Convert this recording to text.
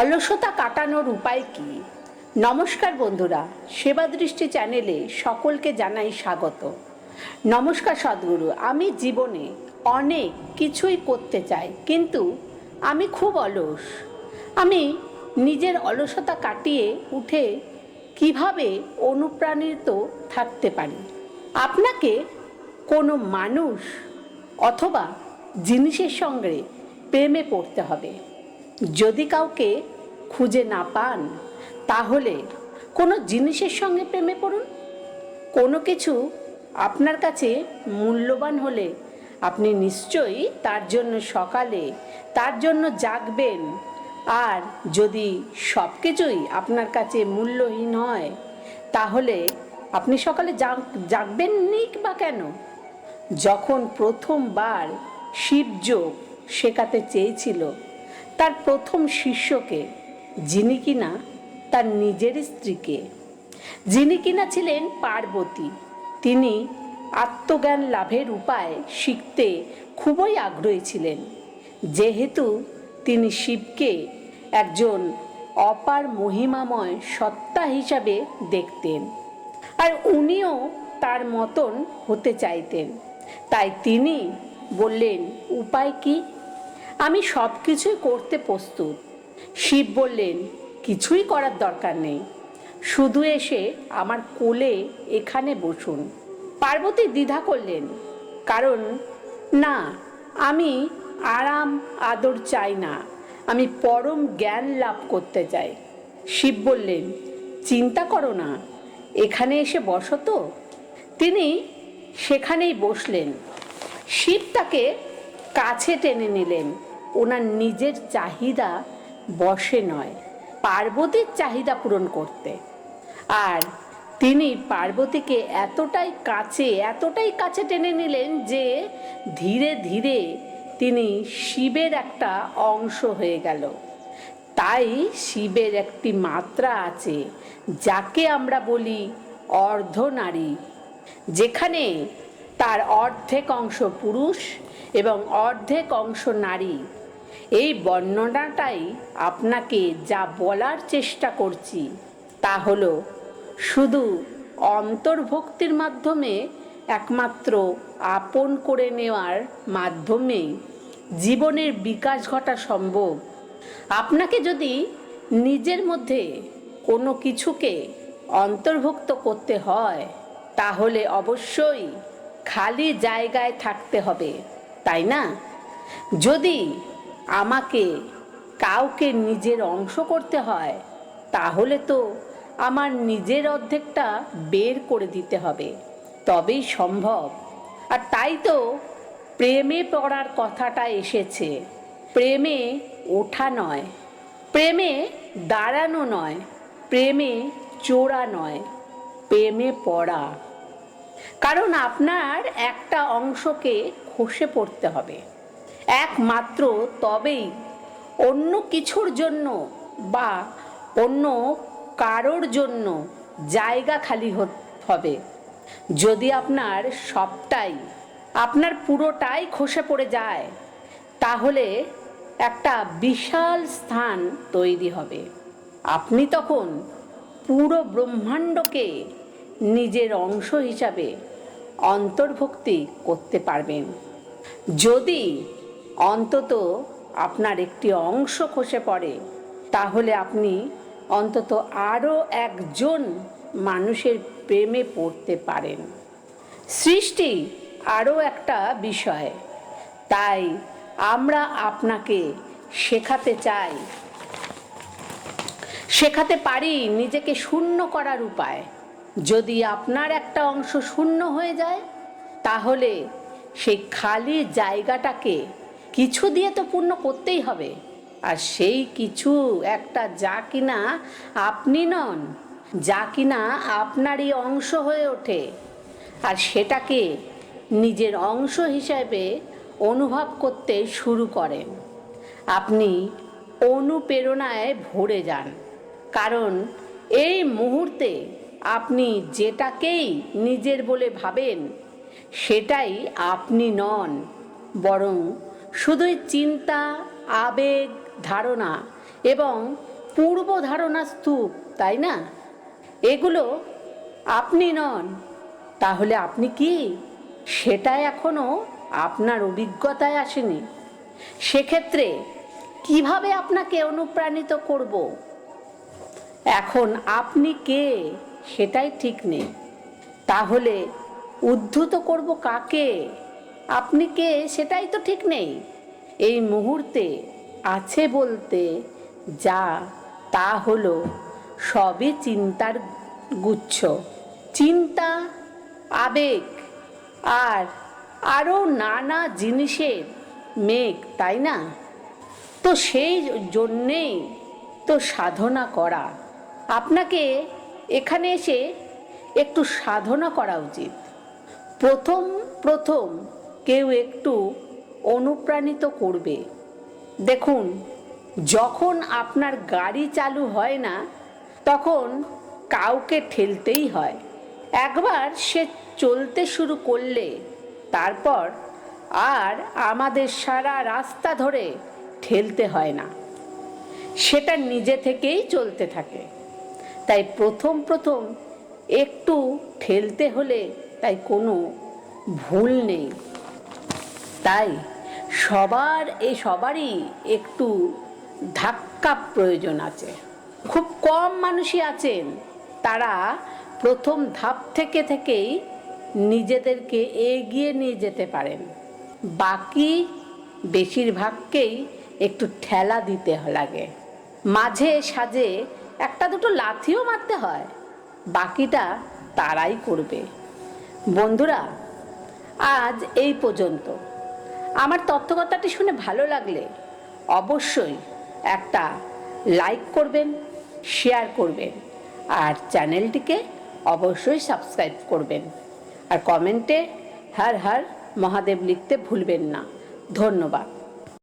অলসতা কাটানোর উপায় কি? নমস্কার বন্ধুরা, সেবা দৃষ্টি চ্যানেলে সকলকে জানাই স্বাগত। নমস্কার সদ্গুরু, আমি জীবনে অনেক কিছুই করতে চাই, কিন্তু আমি খুব অলস। আমি নিজের অলসতা কাটিয়ে উঠে কীভাবে অনুপ্রাণিত থাকতে পারি? আপনাকে কোনো মানুষ অথবা জিনিসের সঙ্গে প্রেমে পড়তে হবে। যদি কাউকে খুঁজে না পান, তাহলে কোনো জিনিসের সঙ্গে প্রেমে পড়ুন। কোনো কিছু আপনার কাছে মূল্যবান হলে আপনি নিশ্চয়ই তার জন্য সকালে তার জন্য জাগবেন। আর যদি সব কিছুই আপনার কাছে মূল্যহীন হয়, তাহলে আপনি সকালে জাগ, জাগবেন নি বা কেন? যখন প্রথমবার শিবযোগ শেখাতে চেয়েছিল তার প্রথম শিষ্যকে, যিনি কিনা তার নিজের স্ত্রীকে। যিনি কিনা ছিলেন পার্বতী, তিনি আত্মজ্ঞান লাভের উপায় শিখতে খুবই আগ্রহী ছিলেন। যেহেতু তিনি শিবকে একজন অপার মহিমাময় সত্তা হিসাবে দেখতেন আর উনিও তার মতন হতে চাইতেন। তাই তিনি বললেন, উপায় কি? আমি সব কিছুই করতে প্রস্তুত। শিব বললেন, কিছুই করার দরকার নেই। শুধু এসে আমার কোলে এখানে বসুন। পার্বতী দ্বিধা করলেন, কারণ, না, আমি আরাম, আদর চাই না। আমি পরম জ্ঞান লাভ করতে চাই। শিব বললেন, চিন্তা করো না, এখানে এসে বসো তো। তিনি সেখানেই বসলেন। শিব তাকে কাছে টেনে নিলেন। ওনার নিজের চাহিদা বসে নয়, পার্বতীর চাহিদা পূরণ করতে। আর তিনি পার্বতীকে এতটাই কাছে এতটাই কাছে টেনে নিলেন যে ধীরে ধীরে তিনি শিবের একটা অংশ হয়ে গেল। তাই শিবের একটি মাত্রা আছে, যাকে আমরা বলি অর্ধনারী যেখানে তার অর্ধেক অংশ পুরুষ এবং অর্ধেক অংশ নারী। এই বর্ণনাটাই আপনাকে যা বলার চেষ্টা করছি তা হলো, শুধু অন্তর্ভুক্তির মাধ্যমে একমাত্র আপন করে নেওয়ার মাধ্যমেই জীবনের বিকাশ ঘটা সম্ভব। আপনাকে যদি নিজের মধ্যে কোনো কিছুকে অন্তর্ভুক্ত করতে হয়, তাহলে অবশ্যই খালি জায়গায় থাকতে হবে, তাই না? যদি আমাকে কাউকে নিজের অংশ করতে হয়, তাহলে তো আমার নিজের অর্ধেকটা বের করে দিতে হবে। তবেই সম্ভব। আর তাই তো প্রেমে পড়ার কথাটা এসেছে। প্রেমে ওঠা নয়। প্রেমে দাঁড়ানো নয়। প্রেমে চোরা নয়। প্রেমে পড়া। কারণ আপনার একটা অংশকে খসে পড়তে হবে। একমাত্র তবেই অন্য কিছুর জন্য বা অন্য কারোর জন্য জায়গা খালি হবে। যদি আপনার সবটাই, আপনার পুরোটাই খসে পড়ে যায়, তাহলে একটা বিশাল স্থান তৈরি হবে। আপনি তখন পুরো ব্রহ্মাণ্ডকে নিজের অংশ হিসাবে অন্তর্ভুক্তি করতে পারবেন। যদি অন্তত আপনার একটি অংশ খসে পড়ে। তাহলে আপনি অন্তত আরও একজন মানুষের প্রেমে পড়তে পারেন। সৃষ্টি আরও একটা বিষয়। তাই আমরা আপনাকে শেখাতে চাই। শেখাতে পারি নিজেকে শূন্য করার উপায়। যদি আপনার একটা অংশ শূন্য হয়ে যায়, তাহলে সেই খালি জায়গাটাকে কিছু দিয়ে তো পূর্ণ করতেই হবে। আর সেই কিছু একটা যা কিনা আপনি নন, যা কিনা আপনারই অংশ হয়ে ওঠে। আর সেটাকে নিজের অংশ হিসাবে অনুভব করতে শুরু করেন। আপনি অনুপ্রেরণায় ভরে যান। কারণ এই মুহূর্তে আপনি যেটাকেই নিজের বলে ভাবেন, সেটাই আপনি নন, বরং শুধুই চিন্তা, আবেগ, ধারণা এবং পূর্ব ধারণা স্তূপ, তাই না? এগুলো আপনি নন, তাহলে আপনি কি? সেটা এখনও আপনার অভিজ্ঞতায় আসেনি। সেক্ষেত্রে কীভাবে আপনাকে অনুপ্রাণিত করব? এখন আপনি কে? সেটাই ঠিক নেই। তাহলে উদ্ধত করব কাকে? আপনি কে? সেটাই তো ঠিক নেই। এই মুহূর্তে আছে বলতে যা, তা হলো সবই চিন্তার গুচ্ছ। চিন্তা, আবেগ, আর আরও নানা জিনিসের মেঘ, তাই না? তো সেই জন্যেই তো সাধনা করা। আপনাকে এখানে এসে একটু সাধনা করা উচিত। প্রথম প্রথম কেউ একটু অনুপ্রাণিত করবে। দেখুন, যখন আপনার গাড়ি চালু হয় না, তখন কাউকে ঠেলতেই হয়। একবার সে চলতে শুরু করলে, তারপর আর আমাদের সারা রাস্তা ধরে ঠেলতে হয় না। সেটা নিজে থেকেই চলতে থাকে। তাই প্রথম প্রথম একটু ঠেলতে হলে তাই কোনো ভুল নেই। তাই সবার এ সবারই একটু ধাক্কা প্রয়োজন আছে। খুব কম মানুষই আছেন। তারা প্রথম ধাপ থেকে থেকেই নিজেদেরকে এগিয়ে নিয়ে যেতে পারেন। বাকি বেশিরভাগকেই একটু ঠেলা দিতে লাগে। মাঝে সাজে একটা দুটো লাথিও মারতে হয়। বাকিটা তারাই করবে। বন্ধুরা, আজ এই পর্যন্ত। আমার তথ্যকতাটি শুনে ভালো লাগলে অবশ্যই একটা লাইক করবেন শেয়ার করবেন আর চ্যানেলটিকে অবশ্যই সাবস্ক্রাইব করবেন। আর কমেন্টে হর হর মহাদেব লিখতে ভুলবেন না। ধন্যবাদ।